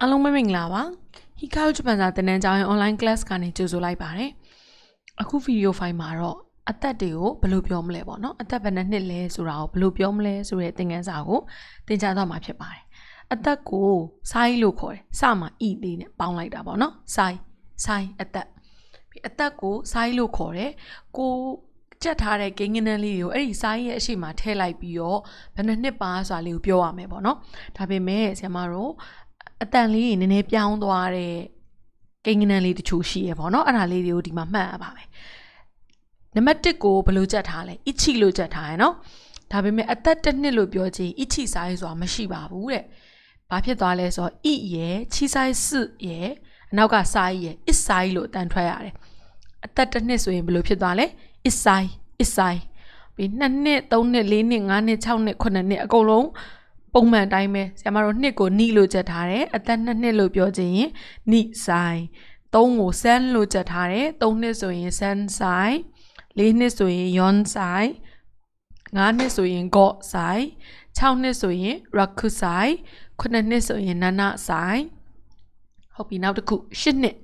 အားလုံးပဲမင်္ဂလာပါ Hikao ဂျပန်စာသင်တန်းကျောင်းရဲ့ online class ကနေကြိုဆိုလိုက်ပါတယ်အခုဗီဒီယိုဖိုင်မှာတော့အသက်တွေကိုဘယ်လိုပြောမလဲပေါ့နော်အသက်ဘယ်နှစ်နှစ်လဲဆိုတာကိုဘယ်လိုပြောမလဲဆိုတဲ့သင်ခန်းစာကိုသင်ကြားသွားမှာဖြစ်ပါတယ်အသက်ကိုစိုင်းလို့ခေါ်တယ်စမှာဤလေးနဲ့ပေါင်းလိုက်တာပေါ့နော်စိုင်းစိုင်းအသက်ပြီးအသက်ကိုစိုင်းလို့ခေါ်တယ်ကိုကြက်ထားတဲ့ဂိမ်းကနန်းလေးကိုအဲ့ဒီစိုင်းရဲ့အရှိမထည့်လိုက်ပြီးတော့ဘယ်နှစ်နှစ်ပါဆိုတာလေးကိုပြောရမယ်ပေါ့နော်ဒါပေမဲ့ဆရာမတို့ အတန်လေးနည်းနည်းပြောင်းသွားတဲ့ကိန်းကနန်းလေးတချို့ရှိရပေါ့နော်အဲ့ဒါလေးတွေကိုဒီမှာမှတ်ရပါမယ်နံပါတ်1ကိုဘယ်လိုကြက်ထားလဲ ichi လို့ကြက်ထားရယ်နော်ဒါပေမဲ့အသက်တစ်နှစ်လို့ပြောချင် ichi ဆိုင်ဆိုတာမရှိပါဘူးတဲ့ဘာဖြစ်သွားလဲဆိုတော့ i ရယ် chi sai 4ရယ်အနောက်က sai ရယ် is sai လို့အတန်ထွက်ရတယ်အသက်တစ်နှစ်ဆိုရင်ဘယ်လိုဖြစ်သွားလဲ is sai is sai ပြီး2နှစ်3နှစ်4နှစ်5နှစ်6နှစ်9နှစ်အကုန်လုံး ပုံမှန်အတိုင်းပဲဆရာမတို့နှစ်ကိုနီလို့ချက်ထားတယ်အသက်2နှစ်လို့ပြောချင်ရင်နီဆိုင်3ကိုဆန်းလို့ချက်ထားတယ်3နှစ်ဆိုရင်ဆန်းဆိုင်4နှစ်ဆိုရင်ယွန်ဆိုင်5နှစ်ဆိုရင်ဂော့ဆိုင်6နှစ်ဆိုရင်ရခုဆိုင်9နှစ်ဆိုရင်နနဆိုင် ဟုတ်ပြီနောက်တစ်ခု10နှစ်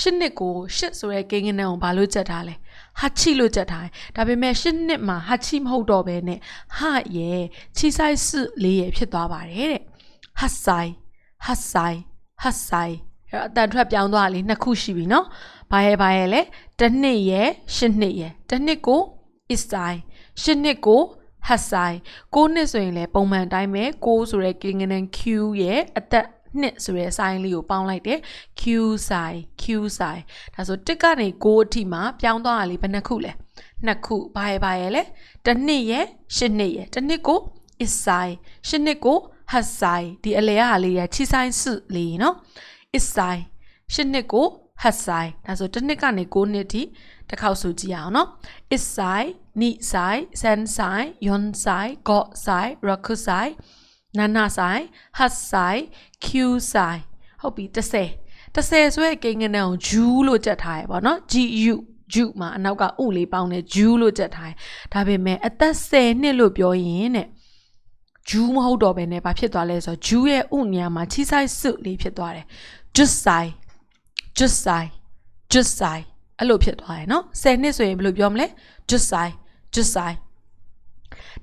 10နှစ်ကို10ဆိုရဲကိန်းကနန်းကိုဘာလို့ချက်ထားလဲဟာချီလို့ချက်ထားတယ်ဒါပေမဲ့10နှစ်မှာဟာချီမဟုတ်တော့ဘဲနဲ့ဟာရဲ့ချီဆိုင်စုလေးရဲ့ဖြစ်သွားပါတယ်တဲ့ဟာဆိုင်ဟာဆိုင်ဟာဆိုင်အဲ့တော့အတန်ထွက်ပြောင်းသွားလေနှစ်ခုရှိပြီနော်ဘာရဲ့ဘာရဲ့လဲတစ်နှစ်ရဲ့10နှစ်ရဲ့တစ်နှစ်ကို is sign 10နှစ်ကို has sign 9နှစ်ဆိုရင်လည်းပုံမှန်အတိုင်းပဲ9ဆိုရဲကိန်းကနန်း Q ရဲ့အသက် နှစ်ဆိုရဲ sign လေးကိုပေါင်းလိုက်တယ် Q sign Q sign ဒါဆိုတစ်ကနေ6အထိမှာပြောင်းသွားတာလေးဘယ်နှခုလဲနှစ်ခုဘာရဲ့ဘာရဲ့လဲတစ်နှစ်ရဲ့ရှစ်နှစ်ရဲ့တစ်နှစ်ကို is sign ရှစ်နှစ်ကို has sign ဒီအလဲရဟာလေးရချီ sign စုလေးနော် is sign ရှစ်နှစ်ကို has sign ဒါဆိုတစ်နှစ်ကနေ6နှစ်ထိတစ်ခေါက်ဆိုကြည့်အောင်နော် is sign ni sign san sign yon sign got sign rock sign နာနာဆိုင်ဟတ်ဆိုင် Q ဆိုင်ဟုတ်ပြီ30 30ဆိုရဲ့ကိန်းကနန်းကို Ju လို့ကြက်ထားရပါတော့ GU Ju မှာအနောက်ကဥလေးပေါင်းတယ် Ju လို့ကြက်ထားတယ်ဒါပေမဲ့အသက်10နှစ်လို့ပြောရင်တဲ့ Ju မဟုတ်တော့ဘဲနဲ့ဘာဖြစ်သွားလဲဆိုတော့ Ju ရဲ့ဥနေရာမှာချီဆိုင်စုလေးဖြစ်သွားတယ် Just sign Just sign Just sign အဲ့လိုဖြစ်သွားတယ်နော်10နှစ်ဆိုရင်ဘယ်လိုပြောမလဲ Just sign Just sign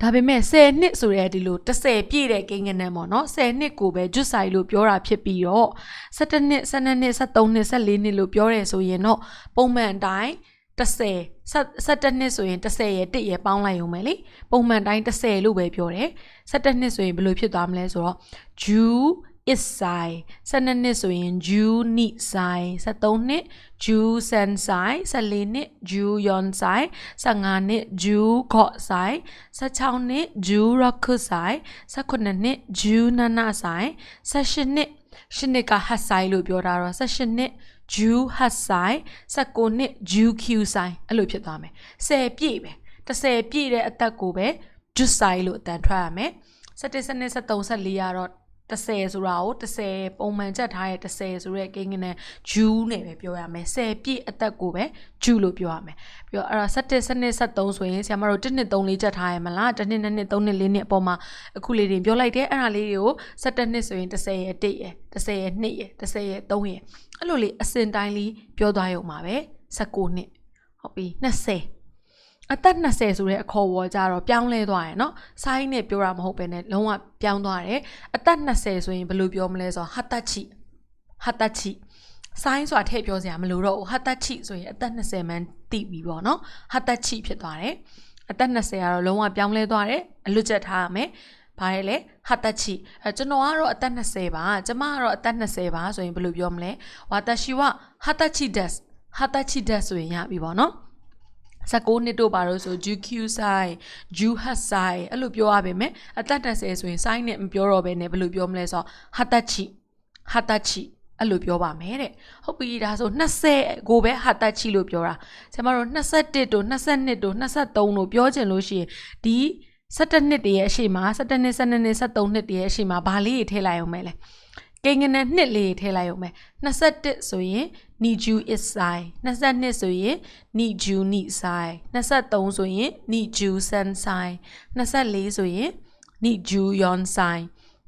ဒါပေမဲ့10နှစ်ဆိုရဲဒီလို30ပြည့်တဲ့ကိန်းကနန်းပေါ့နော်10နှစ်ကိုပဲကျွတ်ဆိုင်လို့ပြောတာဖြစ်ပြီးတော့17နှစ်12နှစ်13နှစ်14နှစ်လို့ပြောရဲဆိုရင်တော့ပုံမှန်အတိုင်း30 17နှစ်ဆိုရင်30ရဲ့1ရဲ့ပေါင်းလိုက်ရုံပဲလေပုံမှန်တိုင်း30လို့ပဲပြောတယ်17နှစ်ဆိုရင်ဘယ်လိုဖြစ်သွားမလဲဆိုတော့ June is sai 12နှစ်ဆိုရင် June ni sai 13နှစ် June san sai 14နှစ် June yon sai 15နှစ် June got sai 16နှစ် June rock sai 18နှစ် June nana sai 18နှစ်ရှစ်နှစ်က hat sai လို့ပြောတာတော့18နှစ် Jew hat sai 19နှစ် Jew q sai အဲ့လိုဖြစ်သွားမယ်10ပြည့်ပဲ30ပြည့်တဲ့အသက်ကိုပဲ Jew sai လို့အတန်ထွက်ရမယ်17 17 73 14ကတော့ 30ဆိုတာကို30ပုံမှန်ချက်ထားရဲ့30ဆိုတဲ့ကိန်းကနဲ့ဂျူးနဲ့ပဲပြောရမယ်10ပြည့်အသက်ကိုပဲဂျူးလို့ပြောရမယ်ပြီးတော့အဲ့ဒါ17 17 73ဆိုရင်ဆရာမတို့1နှစ်3လေးချက်ထားရမလား1နှစ်2နှစ်3နှစ်4နှစ်အပေါ်မှာအခုလေးတွေပြောလိုက်တယ်အဲ့ဒါလေးတွေကို17နှစ်ဆိုရင်30ရဲ့1ရဲ့30ရဲ့2ရဲ့30ရဲ့3ရဲ့အဲ့လိုလေးအစင်တိုင်းလေးပြောသွားရုံပါပဲ19နှစ်ဟုတ်ပြီ20 အသက်20ဆိုတဲ့အခေါ်ဝေါ်ကြတော့ပြောင်းလဲသွားရယ်နော်ဆိုင်းနဲ့ပြောတာမဟုတ်ပဲနဲ့လုံးဝပြောင်းသွားတယ်အသက်20ဆိုရင်ဘယ်လိုပြောမလဲဆိုတော့ဟာတချိဟာတချိဆိုင်းဆိုတာထည့်ပြောစရာမလိုတော့ဘူးဟာတချိဆိုရင်အသက်20မှန်းတိပြီပေါ့နော်ဟာတချိဖြစ်သွားတယ်အသက်20ကတော့လုံးဝပြောင်းလဲသွားတယ်အလွတ်ကျက်ထားရမယ်ဘာလဲလဲဟာတချိအဲကျွန်တော်ကတော့အသက်20ပါကျမကတော့အသက်20ပါဆိုရင်ဘယ်လိုပြောမလဲဝါတရှိဝဟာတချိဒက်ဟာတချိဒက်ဆိုရင်ရပြီပေါ့နော် 19နှစ်တို့ပါတော့ဆို GQ sign Ju hat sign အဲ့လိုပြောရပါမယ်အသက်30ဆိုရင် sign နဲ့မပြောတော့ဘဲနဲ့ဘယ်လိုပြောမလဲဆိုတော့ hatachi hatachi အဲ့လိုပြောပါမယ်တဲ့ဟုတ်ပြီဒါဆို20ကိုပဲဟာတချီလို့ပြောတာဆရာမတို့21တို့22တို့23တို့ပြောချင်လို့ရှိရင်ဒီ17နှစ်တည်းရဲ့အရှိမ17နှစ်12နှစ်13နှစ်တည်းရဲ့အရှိမဘာလေးတွေထည့်လိုက်အောင်မဲလဲ ကိန်းကနန်းနှစ်လေးထည့်လိုက်အောင်မယ်21ဆိုရင် niju is sai 22ဆိုရင် niju ni sai 23ဆိုရင် niju san sai 24ဆိုရင် niju yon sai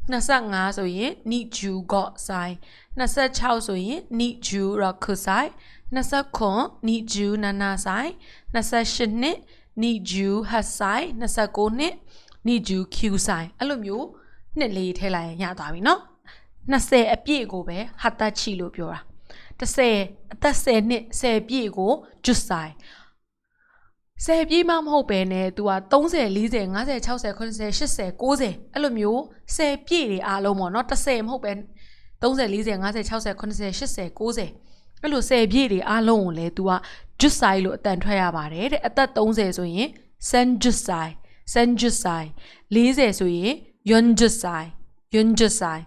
25ဆိုရင်နိဂျူဂော့ဆိုင်26ဆိုရင်နိဂျူရခုဆိုင်29နိဂျူနာနာဆိုင်28နှစ်နိဂျူဟတ်ဆိုင်29နှစ်နိဂျူကျူဆိုင်အဲ့လိုမျိုးနှစ်လေးထည့်လိုက်ရင်ရသွားပြီเนาะ 20အပြည့်ကိုပဲဟာတချီလို့ပြောတာ30အသက်10နှစ်10ပြည့်ကိုဂျွတ်ဆိုင်10ပြည့်မှမဟုတ်ပဲね तू อ่ะ30 40 50 60 80 80 90အဲ့လိုမျိုး10ပြည့်တွေအားလုံးပေါ့เนาะ30မဟုတ်ပဲ30 40 50 60 80 80 90အဲ့လို10ပြည့်တွေအားလုံးကိုလည်း तू อ่ะဂျွတ်ဆိုင်လို့အတန်ထွက်ရပါတယ်တဲ့အသက်30ဆိုရင်ဆန်ဂျွတ်ဆိုင်ဆန်ဂျွတ်ဆိုင်40ဆိုရင်ယွန်ဂျွတ်ဆိုင်ယွန်ဂျွတ်ဆိုင်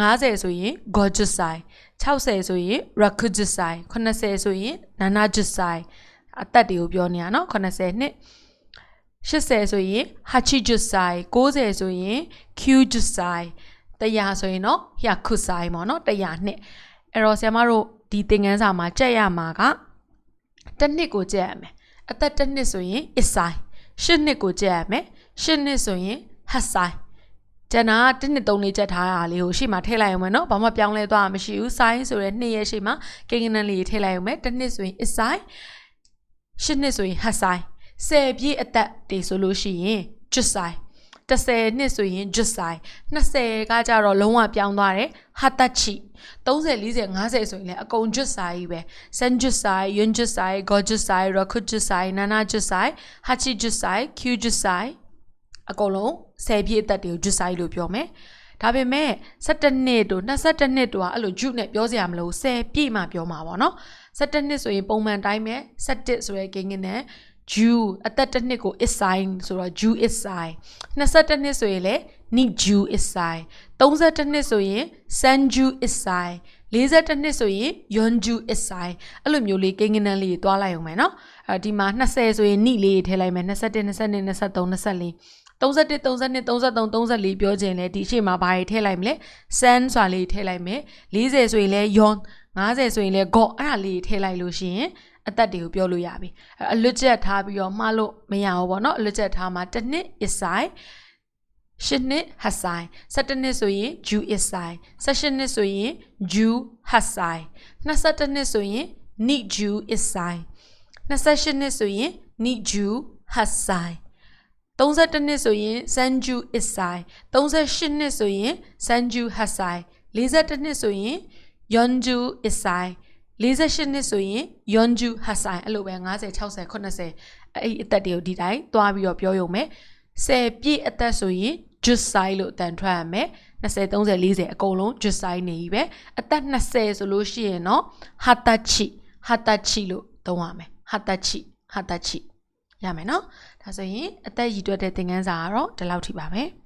50ဆိုရင် gorgeous ဆိုင်60ဆိုရင် rakujus ဆိုင်80ဆိုရင် nanajus ဆိုင်အသက်တွေကိုပြောနေတာเนาะ80နှစ်80ဆိုရင် hachijus ဆိုင်90ဆိုရင် kyujus ဆိုင်100ဆိုရင်เนาะ hyaku ဆိုင်ပေါ့เนาะ100နှစ်အဲ့တော့ဆရာမတို့ဒီသင်ခန်းစာမှာကြက်ရမှာကတစ်နှစ်ကိုကြက်ရမယ်အသက်တစ်နှစ်ဆိုရင် is ဆိုင်ရှစ်နှစ်ကိုကြက်ရမယ်ရှစ်နှစ်ဆိုရင် has ဆိုင် ကျန်တာကတစ်နှစ်သုံးလေးချက်ထားတာလေးကိုရှေ့မှာထည့်လိုက်အောင်မယ်နော်ဘာမှပြောင်းလဲသွားမှာမရှိဘူး sign ဆိုတဲ့နှစ်ရဲ့ရှေ့မှာကိန်းကနန်းလေးထည့်လိုက်အောင်မယ်တစ်နှစ်ဆိုရင် is sign ရှစ်နှစ်ဆိုရင် has sign ဆယ်ပြည့်အသက်တွေဆိုလို့ရှိရင် just sign 30နှစ်ဆိုရင် just sign 20ကကြတော့လုံးဝပြောင်းသွားတယ် hatachi 30 40 50ဆိုရင်လည်းအကုန် just sign ကြီးပဲ sen just sign yun just sign go just sign roku just sign nana just sign hachi just sign q just sign အကုန်လုံး10ပြည့်အသက်တွေကို just size လို့ပြောမယ်ဒါပေမဲ့17နှစ်တို့22နှစ်တို့ကအဲ့လို juice နဲ့ပြောစရာမလို10ပြည့်မှပြောမှာပေါ့နော်17နှစ်ဆိုရင်ပုံမှန်တိုင်းပဲ17ဆိုရဲကိန်းကင်းနဲ့ Jew အသက်တစ်နှစ်ကို is sign ဆိုတော့ Jew is sign 22နှစ်ဆိုရင်လည်း ni Jew is sign 32နှစ်ဆိုရင် san Jew is sign 42နှစ်ဆိုရင် yon Jew is sign အဲ့လိုမျိုးလေးကိန်းကနန်းလေးတွားလိုက်အောင်မယ်နော်အဲဒီမှာ20ဆိုရင် ni လေးထည့်လိုက်မယ်21 22 23 24 31 32 33 34ပြောခြင်းလဲဒီရှေ့မှာဘာတွေထည့်လိုက်မလဲ sun ဆိုတာလေးထည့်လိုက်မယ်40ဆိုရင်လဲ yon 50ဆိုရင်လဲ got အဲ့ဒါလေးထည့်လိုက်လို့ရှိရင်အသက်တွေကိုပြောလို့ရပြီအလွတ်ချက်ထားပြီးတော့မှားလို့မရဘူးပေါ့နော်အလွတ်ချက်ထားမှာတစ်နှစ် is sign ရှစ်နှစ် has sign 17နှစ်ဆိုရင် ju is sign 18နှစ်ဆိုရင် ju has sign 22နှစ်ဆိုရင် ni ju is sign 28နှစ်ဆိုရင် ni ju has sign 31နှစ်ဆိုရင် Sanju Isai 38နှစ်ဆိုရင် Sanju Hasai 41နှစ်ဆိုရင် Yonju Isai 48နှစ်ဆိုရင် Yonju Hasai အဲ့လိုပဲ50 60 80အဲ့အသက်တွေကိုဒီတိုင်းသွားပြီးတော့ပြောရုံပဲ10ပြည့်အသက်ဆိုရင် Jusai လို့တန်ထွက်ရမယ်20 30 40အကုန်လုံး Jusai နေပြီပဲအသက်20ဆိုလို့ရှိရင်တော့ Hatachi Hatachi လို့သုံးရမယ် Hatachi Hatachi ရမယ်နော်ဒါဆိုရင်အသက်ရည်တွက်တဲ့သင်ခန်းစာကတော့ဒီလောက်ထိပါပဲ။